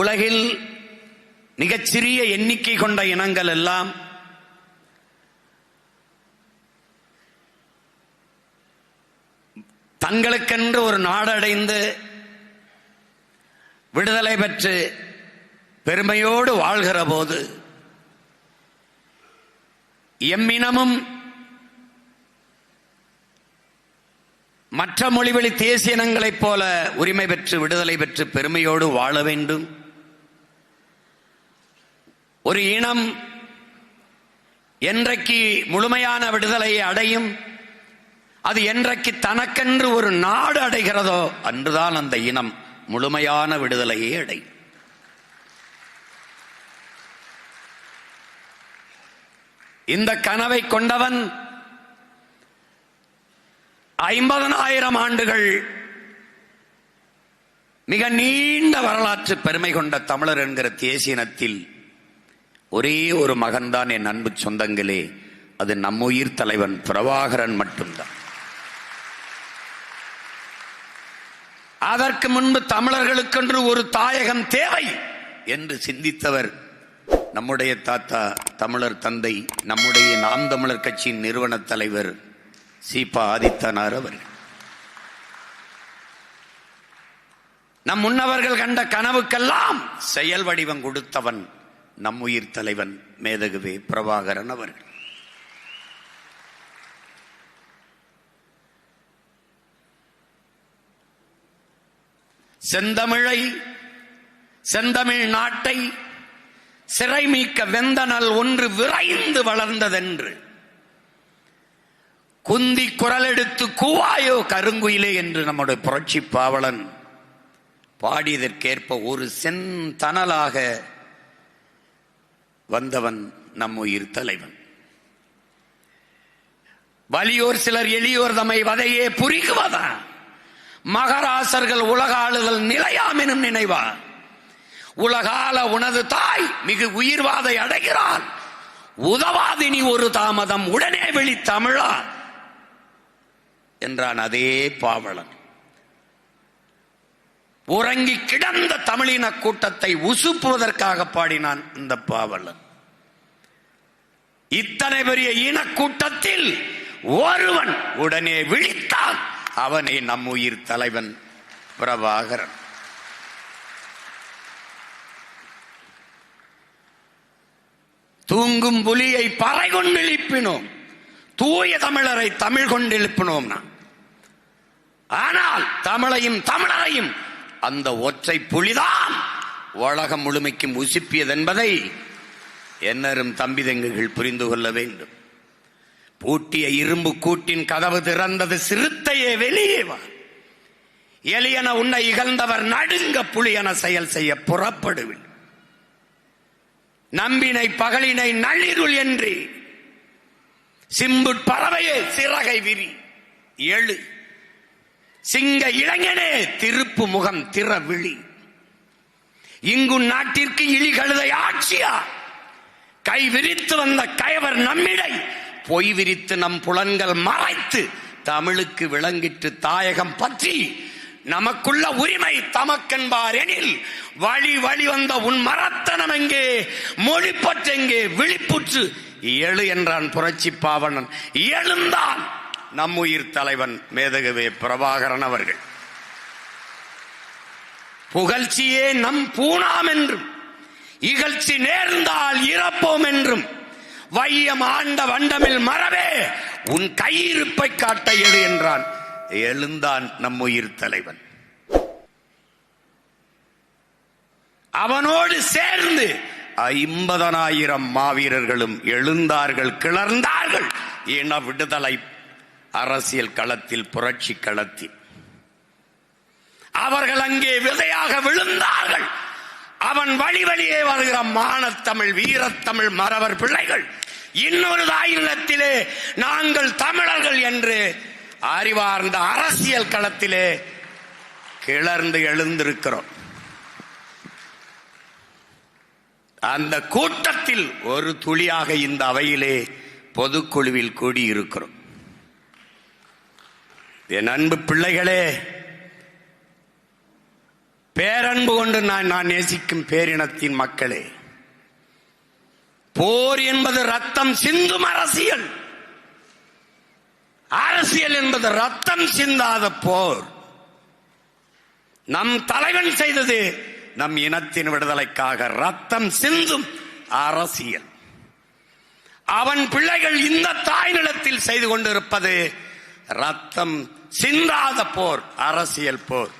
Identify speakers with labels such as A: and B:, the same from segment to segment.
A: உலகில் மிகச்சிறிய எண்ணிக்கை கொண்ட இனங்கள் எல்லாம் தங்களுக்கென்று ஒரு நாடடைந்து விடுதலை பெற்று பெருமையோடு வாழ்கிற போது எம்மினமும் மற்ற மொழிவழி தேசிய இனங்களைப் போல உரிமை பெற்று விடுதலை பெற்று பெருமையோடு வாழ வேண்டும். ஒரு இனம் என்றைக்கு முழுமையான விடுதலையை அடையும் அது என்றைக்கு தனக்கென்று ஒரு நாடு அடைகிறதோ அன்றுதான் அந்த இனம் முழுமையான விடுதலையை அடையும். இந்த கனவை கொண்டவன் ஐம்பதனாயிரம் ஆண்டுகள் மிக நீண்ட வரலாற்று பெருமை கொண்ட தமிழர் என்கிற தேசியனத்தில் ஒரே ஒரு மகன்தான் என் அன்பு சொந்தங்களே. அது நம்முயிர் தலைவன் பிரபாகரன் மட்டும்தான். அதற்கு முன்பு தமிழர்களுக்கென்று ஒரு தாயகம் தேவை என்று சிந்தித்தவர் நம்முடைய தாத்தா தமிழர் தந்தை நம்முடைய நாம் தமிழர் கட்சியின் நிறுவன தலைவர் சீபா ஆதித்தனார் அவர் நம் முன்னவர்கள் கண்ட கனவுக்கெல்லாம் செயல் வடிவம் கொடுத்தவன் நம் உயிர் தலைவன் மேதகுவே பிரபாகரன் அவர்கள். செந்தமிழை செந்தமிழ் நாட்டை சிறை மீக்க வெந்தனல் ஒன்று விரைந்து வளர்ந்ததென்று. குந்தி குரல் எடுத்து கூவாயோ கருங்குயிலே என்று நம்முடைய புரட்சி பாவலன் பாடியதற்கேற்ப ஒரு செந்தனலாக வந்தவன் நம் உயிர் தலைவன். வலியோர் சிலர் எளியோர் தம்மை வதையே புரிகுவதா? மகராசர்கள் உலக ஆளுதல் நிலையாம் எனும் நினைவா? உலகால உனது தாய் மிகு உயிர்வாதை அடைகிறான் உதவாதினி ஒரு தாமதம் உடனே வெளி தமிழா? என்றான் அதே பாவலன். உறங்கி கிடந்த தமிழின கூட்டத்தை உசுப்புவதற்காக பாடினான் இந்த பாவலன். இத்தனை பெரிய இனக்கூட்டத்தில் ஒருவன் உடனே விழித்தான். அவனே நம் உயிர் தலைவன் பிரபாகரன். தூங்கும் புலியை பறை கொண்டு எழுப்பினோம் தூய தமிழரை தமிழ் கொண்டு எழுப்பினோம் நான். ஆனால் தமிழையும் தமிழரையும் அந்த ஒற்றை புலிதான் உலகம் முழுமைக்கும் உசுப்பியது என்பதை என்னரும் தம்பிதங்குகள் புரிந்து கொள்ள வேண்டும். பூட்டிய இரும்பு கூட்டின் கதவு திறந்தது சிறுத்தையே வெளியே வா. எலியன உன்னை இகழ்ந்தவர் நடுங்க புலியன செயல் செய்ய புறப்படுவில் நம்பினை பகலினை நள்ளிருள் என்று. சிம்புட் பறவையே சிறகை விரி. எழு. சிங்க இளைஞனே திருப்பு முகம் திற விழி இங்கு நாட்டிற்கு இழிகழுதை ஆட்சியா? கை விரித்து வந்த கயவர் நம்மிடை. பொய் விரித்து நம் புலன்கள் மறைத்து தமிழுக்கு விளங்கிட்டு தாயகம் பற்றி. நமக்குள்ள உரிமை தமக்கென்பார் எனில் வழி வழி வந்த உன் மரத்தனம் எங்கே? மொழிப்பற்றெங்கே விழிப்புற்று. ஏழு என்றான் புரட்சி பாவணன். எழுந்தான். நம் உயிர் தலைவன் மேதகவே பிரபாகரன் அவர்கள். புகழ்ச்சியே நம் பூணாம் என்றும் இகழ்ச்சி நேர்ந்தால் இறப்போம் என்றும் வையம் ஆண்ட வண்டமில் மறவே உன் கையிருப்பை காட்ட எழு என்றான் எழுந்தான் நம் உயிர் தலைவன். அவனோடு சேர்ந்து ஐம்பதனாயிரம் மாவீரர்களும் எழுந்தார்கள் கிளர்ந்தார்கள் இன விடுதலை அரசியல் களத்தில் புரட்சி களத்தில். அவர்கள் அங்கே விதையாக விழுந்தார்கள். அவன் வழி வழியே வருகிற மானத்தமிழ் வீரத்தமிழ் மறவர் பிள்ளைகள். இன்னொரு தாய் நிலத்திலே நாங்கள் தமிழர்கள் என்று அறிவார்ந்த அரசியல் களத்திலே கிளர்ந்து எழுந்திருக்கிறோம். அந்த கூட்டத்தில் ஒரு துளியாக இந்த அவையிலே பொதுக்குழுவில் கூடியிருக்கிறோம். என் அன்பு பிள்ளைகளே பேரன்பு கொண்டு நான் நான் நேசிக்கும் பேரினத்தின் மக்களே போர் என்பது ரத்தம் சிந்தும் அரசியல். அரசியல் என்பது ரத்தம் சிந்தாத போர். நம் தலைவன் செய்தது நம் இனத்தின் விடுதலைக்காக ரத்தம் சிந்தும் அரசியல். அவன் பிள்ளைகள் இந்த தாய் நிலத்தில் செய்து கொண்டிருப்பது ரத்தம் சிந்தாத போர் அரசியல் போர்.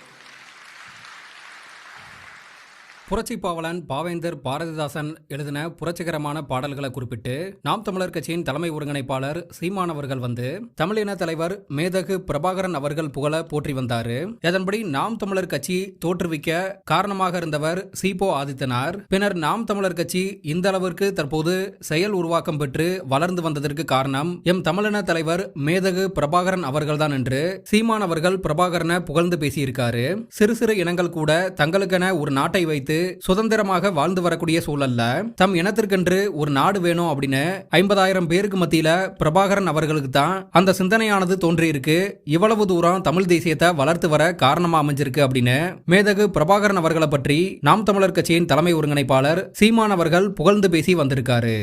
B: புரட்சி பாவலன் பாவேந்தர் பாரதிதாசன் எழுதின புரட்சிகரமான பாடல்களை குறிப்பிட்டு நாம் தமிழர் கட்சியின் தலைமை ஒருங்கிணைப்பாளர் சீமான் அவர்கள் வந்து தமிழின தலைவர் மேதகு பிரபாகரன் அவர்கள் புகழ போற்றி வந்தாரு. இதன்படி நாம் தமிழர் கட்சி தோற்றுவிக்க காரணமாக இருந்தவர் சீபோ ஆதித்தனார். பின்னர் நாம் தமிழர் கட்சி இந்த அளவிற்கு தற்போது செயல் உருவாக்கம் பெற்று வளர்ந்து வந்ததற்கு காரணம் எம் தமிழின தலைவர் மேதகு பிரபாகரன் அவர்கள்தான் என்று சீமான் அவர்கள் பிரபாகரனை புகழ்ந்து பேசியிருக்காரு. சிறு சிறு இனங்கள் கூட தங்களுக்கென ஒரு நாட்டை வைத்து சுதந்திரமாக வாழ்ந்து வரக்கூடிய சூழல்ல தம் இனத்திற்கென்று ஒரு நாடு வேணும் அப்படின்னு ஐம்பதாயிரம் பேருக்கு மத்தியில பிரபாகரன் அவர்களுக்கு தான் அந்த சிந்தனையானது தோன்றியிருக்கு. இவ்வளவு தூரம் தமிழ் தேசியத்தை வளர்த்து வர காரணமா அமைஞ்சிருக்கு அப்படின்னு மேதகு பிரபாகரன் அவர்களை பற்றி நாம் தமிழர் கட்சியின் தலைமை ஒருங்கிணைப்பாளர் சீமான் அவர்கள் புகழ்ந்து பேசி வந்திருக்காரு.